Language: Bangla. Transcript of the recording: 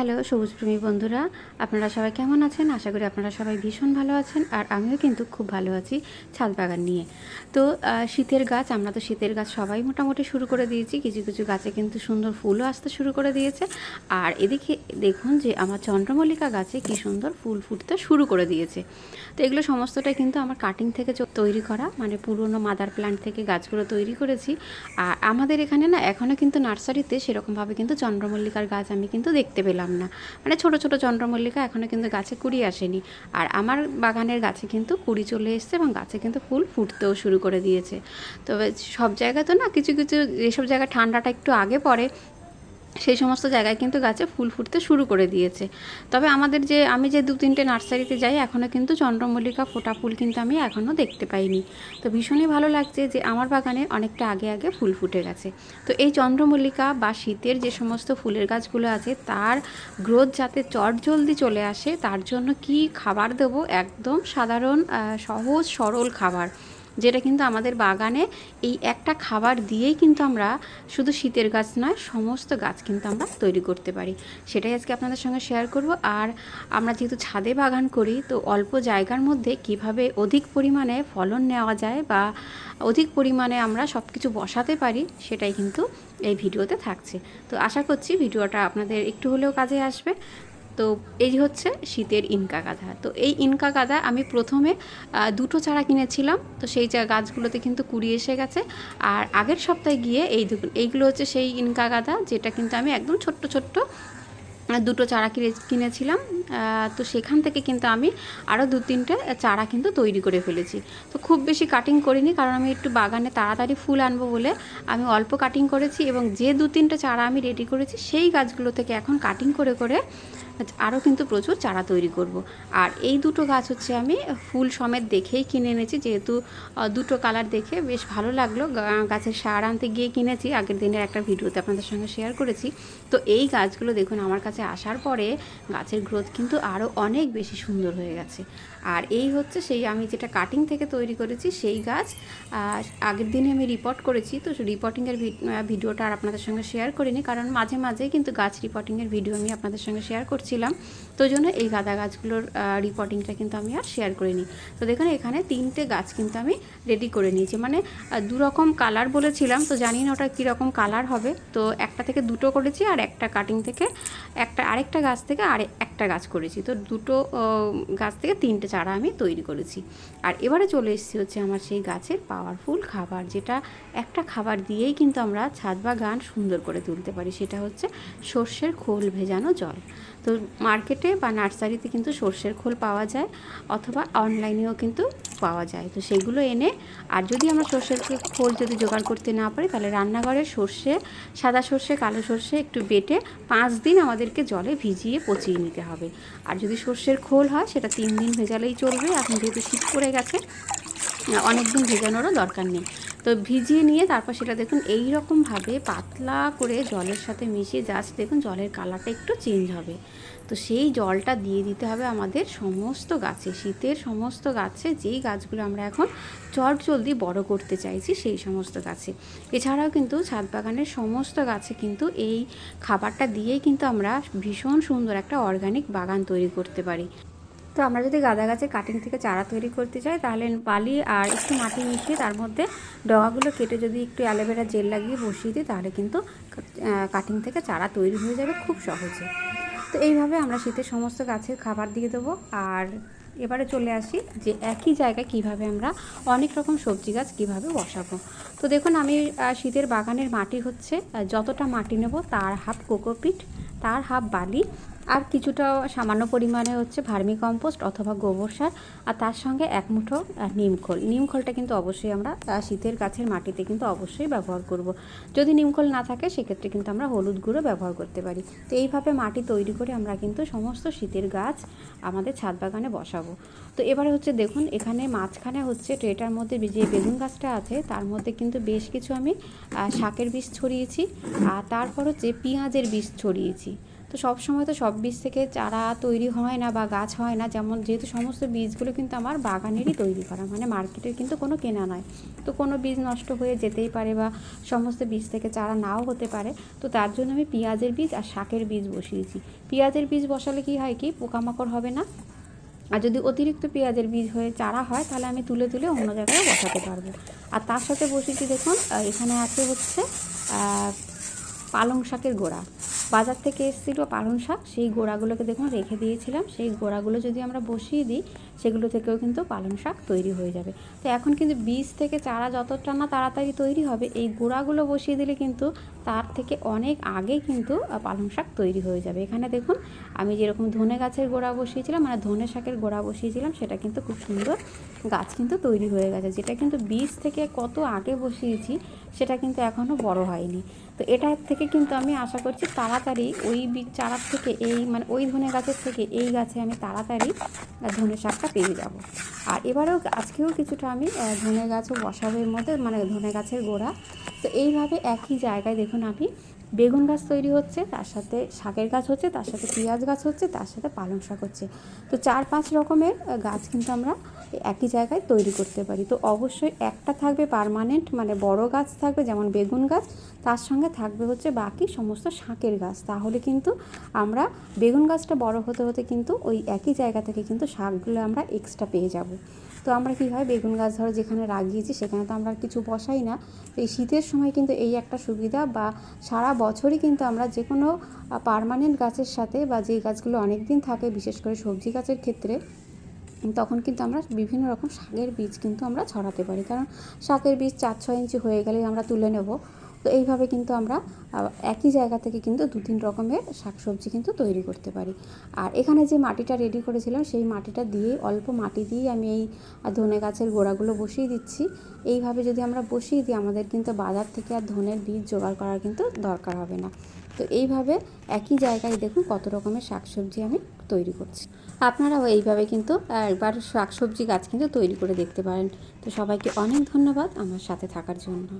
হ্যালো, সবুজপ্রেমী বন্ধুরা, আপনারা সবাই কেমন আছেন? আশা করি আপনারা সবাই ভীষণ ভালো আছেন, আর আমিও কিন্তু খুব ভালো আছি ছাদ বাগান নিয়ে। তো শীতের গাছ, আমরা তো শীতের গাছ সবাই মোটামুটি শুরু করে দিয়েছি, কিছু কিছু গাছে কিন্তু সুন্দর ফুলও আসতে শুরু করে দিয়েছে। আর এদিকে দেখুন যে, আমার চন্দ্রমল্লিকা গাছে কি সুন্দর ফুল ফুটতে শুরু করে দিয়েছে। তো এগুলো সমস্তটাই কিন্তু আমার কাটিং থেকে তৈরি করা মানে পুরনো মাদার প্ল্যান্ট থেকে গাছগুলো তৈরি করেছি। আর আমাদের এখানে না এখনও কিন্তু নার্সারিতে সেরকমভাবে কিন্তু চন্দ্রমল্লিকার গাছ আমি কিন্তু দেখতে পেলাম না। মানে ছোট ছোট চন্দ্রমল্লিকা এখনও কিন্তু গাছে কুড়ি আসেনি। আর আমার বাগানের গাছে কিন্তু কুড়ি চলে এসছে এবং গাছে কিন্তু ফুল ফুটতেও শুরু করে দিয়েছে। তবে সব জায়গায় তো না কিছু কিছু, যেসব জায়গায় ঠান্ডাটা একটু আগে পড়ে সেই সমস্ত জায়গায় কিন্তু গাছে ফুল ফুটতে শুরু করে দিয়েছে। তবে আমাদের যে, আমি যে দু তিনটে নার্সারিতে যাই এখনও কিন্তু চন্দ্রমল্লিকা ফোটা ফুল কিন্তু আমি এখনও দেখতে পাইনি। তো ভীষণই ভালো লাগছে যে, আমার বাগানে অনেকটা আগে আগে ফুল ফুটে গেছে। তো এই চন্দ্রমল্লিকা বা শীতের যে সমস্ত ফুলের গাছগুলো আছে, তার গ্রোথ যাতে চট জলদি চলে আসে, তার জন্য কি খাবার দেবো? একদম সাধারণ সহজ, সরল খাবার। যেটা কিন্তু আমাদের বাগানে এই একটা খাবার দিয়েই কিন্তু আমরা শুধু শীতের গাছ নয়, সমস্ত গাছ কিন্তু আমরা তৈরি করতে পারি। সেটাই আজকে আপনাদের সঙ্গে শেয়ার করব। আর আমরা যেহেতু ছাদে বাগান করি, তো অল্প জায়গার মধ্যে কীভাবে অধিক পরিমাণে ফলন নেওয়া যায় বা অধিক পরিমাণে আমরা সব কিছু বসাতে পারি, সেটাই কিন্তু এই ভিডিওতে থাকছে। তো আশা করছি ভিডিওটা আপনাদের একটু হলেও কাজে আসবে। তো এই হচ্ছে শীতের ইনকা গাধা। তো এই ইনকা গাধা আমি প্রথমে দুটো চারা কিনেছিলাম। তো সেই চা গাছগুলোতে কিন্তু কুড়ি এসে গেছে। আর আগের সপ্তাহে গিয়ে এই দু- এইগুলো হচ্ছে সেই ইনকা গাধা, যেটা কিন্তু আমি একদম ছোট্ট ছোট্ট দুটো চারা কিনে কিনেছিলাম। তো সেখান থেকে কিন্তু আমি আরও দু তিনটে চারা কিন্তু তৈরি করে ফেলেছি। তো খুব বেশি কাটিং করিনি, কারণ আমি একটু বাগানে তাড়াতাড়ি ফুল আনব বলে আমি অল্প কাটিং করেছি এবং যে দু তিনটে চারা আমি রেডি করেছি, সেই গাছগুলো থেকে এখন কাটিং করে করে আরও কিন্তু প্রচুর চারা তৈরি করব। আর এই দুটো গাছ হচ্ছে আমি ফুল সমেত দেখেই কিনে এনেছি, যেহেতু দুটো কালার দেখে বেশ ভালো লাগল। গাছের সার আনতে গিয়ে কিনেছি। আগের দিনের একটা ভিডিওতে আপনাদের সঙ্গে শেয়ার করেছি। তো এই গাছগুলো দেখুন আমার কাছে আসার পরে গাছের গ্রোথ কিন্তু আরও অনেক বেশি সুন্দর হয়ে গেছে। আর এই হচ্ছে সেই আমি যেটা কাটিং থেকে তৈরি করেছি সেই গাছ। আর আগের দিনে আমি রিপোর্ট করেছি তো রিপোর্টিংয়ের ভিডিওটা আর আপনাদের সঙ্গে শেয়ার করিনি কারণ মাঝে মাঝে কিন্তু গাছ রিপোর্টিংয়ের ভিডিও আমি আপনাদের সঙ্গে শেয়ার করছিলাম। তো জন্য এই গাঁদা গাছগুলোর রিপোর্টিংটা কিন্তু আমি আর শেয়ার করিনি। তো দেখুন এখানে তিনটে গাছ কিন্তু আমি রেডি করে নিয়েছি। মানে আহ, দু রকম কালার বলেছিলাম তো জানি না ওটা কীরকম কালার হবে। তো একটা থেকে দুটো করেছি আর একটা কাটিং থেকে একটা আরেকটা গাছ থেকে আর একটা গাছ করেছি। তো দুটো গাছ থেকে তিনটে চারা আমি তৈরি করেছি। আর এবারে চলে এসেছি হচ্ছে আমার সেই গাছের পাওয়ারফুল খাবার, যেটা একটা খাবার দিয়েই কিন্তু আমরা ছাদ বা গান সুন্দর করে তুলতে পারি। সেটা হচ্ছে সর্ষের খোল ভেজানো জল। তো মার্কেটে বা নার্সারিতে কিন্তু সর্ষের খোল পাওয়া যায়, অথবা অনলাইনেও কিন্তু পাওয়া যায়। তো সেগুলো এনে, আর যদি আমরা সর্ষের খোল যদি জোগাড় করতে না পারি, তাহলে রান্নাঘরের সর্ষে, সাদা সর্ষে, কালো সর্ষে একটু বেটে পাঁচ দিন আমাদেরকে জলে ভিজিয়ে পচিয়ে নিতে হবে। আর যদি সর্ষের খোল হয়, সেটা তিন দিন ভেজালেই চলবে। এখন যেহেতু শীত পড়ে গেছে অনেক দিন ভেজানোরও দরকার নেই। তো ভিজিয়ে নিয়ে তারপর সেটা দেখুন এই রকমভাবে পাতলা করে জলের সাথে মিশিয়ে জাস্ট দেখুন জলের কালারটা একটু চেঞ্জ হবে। তো সেই জলটা দিয়ে দিতে হবে আমাদের সমস্ত গাছে, শীতের সমস্ত গাছে যেই গাছগুলো আমরা এখন চট জলদি বড় করতে চাইছি সেই সমস্ত গাছে। এছাড়াও কিন্তু ছাদ বাগানের সমস্ত গাছে কিন্তু এই খাবারটা দিয়েই কিন্তু আমরা ভীষণ সুন্দর একটা অর্গানিক বাগান তৈরি করতে পারি। তো আমরা যদি গাঁদা গাছের কাটিং থেকে চারা তৈরি করতে চাই, তাহলে বালি আর একটু মাটি মিশিয়ে তার মধ্যে ডগাগুলো কেটে যদি একটু অ্যালোভেরা জেল লাগিয়ে বসিয়ে দিই, তাহলে কিন্তু কাটিং থেকে চারা তৈরি হয়ে যাবে খুব সহজে। তো এইভাবে আমরা শীতের সমস্ত গাছের খাবার দিয়ে দেবো। আর এবারে চলে আসি যে একই জায়গায় কীভাবে আমরা অনেক রকম সবজি গাছ কীভাবে বসাবো। তো দেখুন, আমি শীতের বাগানের মাটি হচ্ছে যতটা মাটি নেব, তার হাফ কোকোপিট তার হাফ বালি আর কিছুটা সামান্য পরিমাণে হচ্ছে ভার্মি কম্পোস্ট অথবা গোবর সার, আর তার সঙ্গে এক মুঠো নিমখোল নিমখোলটা কিন্তু অবশ্যই আমরা শীতের গাছের মাটিতে কিন্তু অবশ্যই ব্যবহার করব। যদি নিমখোল না থাকে, সেক্ষেত্রে কিন্তু আমরা হলুদ গুঁড়ো ব্যবহার করতে পারি। তো এইভাবে মাটি তৈরি করে আমরা কিন্তু সমস্ত শীতের গাছ আমাদের ছাদ বাগানে বসাবো। তো এবারে হচ্ছে দেখুন, এখানে মাঝখানে হচ্ছে ট্রেটার মধ্যে যে বেগুন গাছটা আছে, তার মধ্যে কিন্তু বেশ কিছু আমি শাকের বীজ ছড়িয়েছি, আর তারপর হচ্ছে পেঁয়াজের বীজ ছড়িয়েছি। তো সব সময় তো সব বীজ থেকে চারা তৈরি হয় না বা গাছ হয় না, যেমন যেহেতু সমস্ত বীজগুলো কিন্তু আমার বাগানেরই তৈরি করা মানে মার্কেটের কিন্তু কোনো কেনা নয়। তো কোনো বীজ নষ্ট হয়ে যেতেই পারে বা সমস্ত বীজ থেকে চারা নাও হতে পারে, তো তার জন্য আমি পেঁয়াজের বীজ আর শাকের বীজ বসিয়েছি। পেঁয়াজের বীজ বসালে কি হয় কি, পোকামাকড় হবে না। আর যদি অতিরিক্ত পেঁয়াজের বীজ হয়ে চারা হয়, তাহলে আমি তুলে তুলে অন্য জায়গায় বসাতে পারব। আর তার সাথে বসিয়েছি দেখুন এখানে আছে হচ্ছে পালং শাকের গোড়া। বাজার থেকে এসেছিল পালং শাক। সেই গোড়াগুলোকে দেখুন রেখে দিয়েছিলাম। সেই গোড়াগুলো যদি আমরা বসিয়ে দিই, সেগুলো থেকেও কিন্তু পালং শাক তৈরি হয়ে যাবে। তো এখন কিন্তু বীজ থেকে চারা যতটা না তাড়াতাড়ি তৈরি হবে, এই গোড়াগুলো বসিয়ে দিলে কিন্তু তার থেকে অনেক আগে কিন্তু পালং শাক তৈরি হয়ে যাবে। এখানে দেখুন, আমি যেরকম ধনে গাছের গোড়া বসিয়েছিলাম মানে ধনে শাকের গোড়া বসিয়েছিলাম, সেটা কিন্তু খুব সুন্দর গাছ কিন্তু তৈরি হয়ে গেছে। যেটা কিন্তু বীজ থেকে কত আগে বসিয়েছি, সেটা কিন্তু এখনও বড় হয়নি। তো এটার থেকে কিন্তু আমি আশা করছি তাড়াতাড়ি ওই চারার থেকে এই মানে ওই ধনে গাছের থেকে এই গাছে আমি তাড়াতাড়ি ধনে শাকটা পেয়ে যাব। আর এবারেও আজকেও কিছুটা আমি ধনে গাছও বসাবো এর মধ্যে মানে ধনে গাছের গোড়া। তো এইভাবে একই জায়গায় দেখুন আমি বেগুন গাছ তৈরি হচ্ছে, তার সাথে শাকের গাছ হচ্ছে, তার সাথে পেঁয়াজ গাছ হচ্ছে, তার সাথে পালং শাক হচ্ছে। তো চার পাঁচ রকমের গাছ কিন্তু আমরা একই জায়গায় তৈরি করতে পারি। তো অবশ্যই একটা থাকবে পারমানেন্ট মানে বড় গাছ থাকবে যেমন বেগুন গাছ, তার সঙ্গে থাকবে হচ্ছে বাকি সমস্ত শাকের গাছ। তাহলে কিন্তু আমরা বেগুন গাছটা বড় হতে হতে কিন্তু ওই একই জায়গা থেকে কিন্তু শাকগুলো আমরা এক্সট্রা পেয়ে যাব। তো আমরা কী হয়, বেগুন গাছ ধরো যেখানে লাগিয়েছি, সেখানে তো আমরা কিছু বসাই না। তো এই শীতের সময় কিন্তু এই একটা সুবিধা বা সারা বছরই কিন্তু আমরা যে কোনো পারমানেন্ট গাছের সাথে বা যে গাছগুলো অনেক দিন থাকে, বিশেষ করে সবজি গাছের ক্ষেত্রে, তখন কিন্তু আমরা বিভিন্ন রকম শাকের বীজ কিন্তু আমরা ছড়াতে পারি। কারণ শাকের বীজ চার, ছয় ইঞ্চি হয়ে গেলেই আমরা তুলে নেব। তো এইভাবে কিন্তু আমরা একই জায়গা থেকে কিন্তু দু তিন রকমের শাকসবজি কিন্তু তৈরি করতে পারি। আর এখানে যে মাটিটা রেডি করেছিলাম, সেই মাটিটা দিয়ে অল্প মাটি দিয়ে আমি এই ধনে গাছের গোড়াগুলো বসিয়ে দিচ্ছি। এইভাবে যদি আমরা বসিয়ে দিই, আমাদের কিন্তু বাজার থেকে আর ধনের বীজ জোগাড় করার কিন্তু দরকার হবে না। তো এইভাবে একই জায়গায় দেখুন কত রকমের শাকসবজি আমি তৈরি করছি। আপনারাও এইভাবে কিন্তু একবার শাকসবজি গাছ কিন্তু তৈরি করে দেখতে পারেন। তো সবাইকে অনেক ধন্যবাদ আমার সাথে থাকার জন্য।